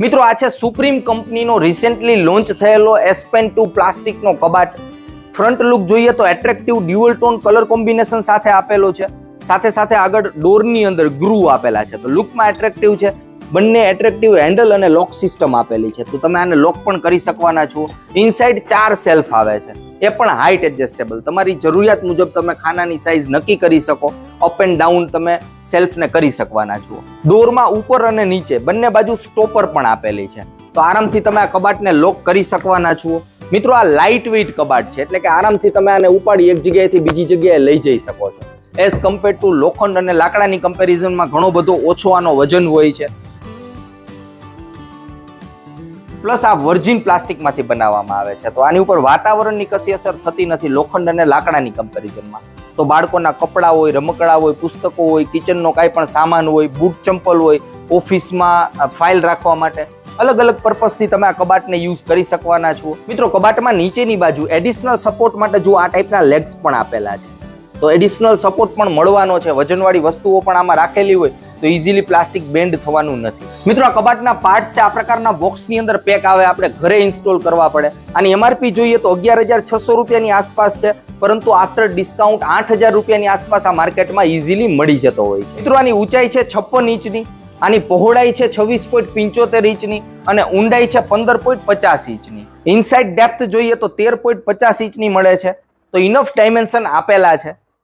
મિત્રો, આ છે સુપ્રીમ કંપનીનો રિસેન્ટલી લોન્ચ થયેલો એસપેન ટુ પ્લાસ્ટિકનો કબાટ. ફ્રન્ટ લુક જોઈએ તો attractive dual tone colour combination સાથે આપેલો છે. સાથે સાથે આગળ ડોરની અંદર ગ્રુ આપેલા છે. તો લુકમાં એટ્રેક્ટિવ છે. બંને એટ્રેક્ટિવ હેન્ડલ અને લોક સિસ્ટમ આપેલી છે. તો તમે આને લોક પણ કરી શકવાના છો. ઇનસાઇડ ચાર સેલ્ફ આવે છે. એ પણ હાઇટ એડજસ્ટેબલ તમારી જરૂરિયાત મુજબ તમે ખાનાની સાઇઝ નક્કી કરી શકો. અપ એન્ડ ડાઉન તમે સેલ્ફને કરી શકવાના છો ડોરમાં ઉપર અને નીચે બંને બાજુ સ્ટોપર પણ આપેલી છે. તો આરામથી તમે આ કબાટને લોક કરી શકવાના છો મિત્રો, આ લાઇટ વેઇટ કબાટ છે, એટલે કે આરામથી તમે આને ઉપાડી એક જગ્યાએથી બીજી જગ્યાએ લઈ જઈ શકો છો. એઝ કમ્પેર ટુ લોખંડ અને લાકડાની કમ્પેરિઝનમાં ઘણો બધો ઓછો આનો વજન હોય છે. પ્લસ આ વર્જિન પ્લાસ્ટિકમાંથી બનાવવામાં આવે છે. તો આની ઉપર વાતાવરણની કશી અસર થતી નથી. લોખંડ અને લાકડાની કમ્પેરિઝનમાં તો બાળકોના કપડાં હોય, રમકડા હોય, પુસ્તકો હોય કિચનનો કાંઈ પણ સામાન હોય બૂટ ચંપલ હોય, ઓફિસમાં ફાઇલ રાખવા માટે. અલગ અલગ પર્પઝથી તમે આ કબાટને યુઝ કરી શકવાના છો. મિત્રો, કબાટમાં નીચેની બાજુ એડિશનલ સપોર્ટ માટે જો આ ટાઈપના લેગ્સ પણ આપેલા છે. તો એડિશનલ સપોર્ટ પણ મળવાનો છે. વજનવાળી વસ્તુઓ પણ આમાં રાખેલી હોય. તો ઇઝીલી પ્લાસ્ટિક બેન્ડ થવાનું નથી. મિત્રો, આ કબાટના પાર્ટ્સ છે, આ પ્રકારના બોક્સની અંદર પેક આવે, આપણે ઘરે ઇન્સ્ટોલ કરવા પડે. અને એમઆરપી જોઈએ તો અગિયાર હજાર છસો રૂપિયાની આસપાસ છે, પરંતુ આફ્ટર ડિસ્કાઉન્ટ આઠ હજાર રૂપિયાની આસપાસ આ માર્કેટમાં ઇઝીલી મળી જતો હોય છે. મિત્રો, આની ઊંચાઈ છે છપ્પન ઇંચની, આની પહોળાઈ છે છવ્વીસ પોઈન્ટ પંચોતેર ઇંચની અને ઊંડાઈ છે પંદર પોઈન્ટ પચાસ ઇંચની. ઇનસાઇડ ડેપ્થ જોઈએ તો તેર પોઈન્ટ પચાસ ઇંચની મળે છે. તો ઇનફ ડાયમેન્શન આપેલા છે.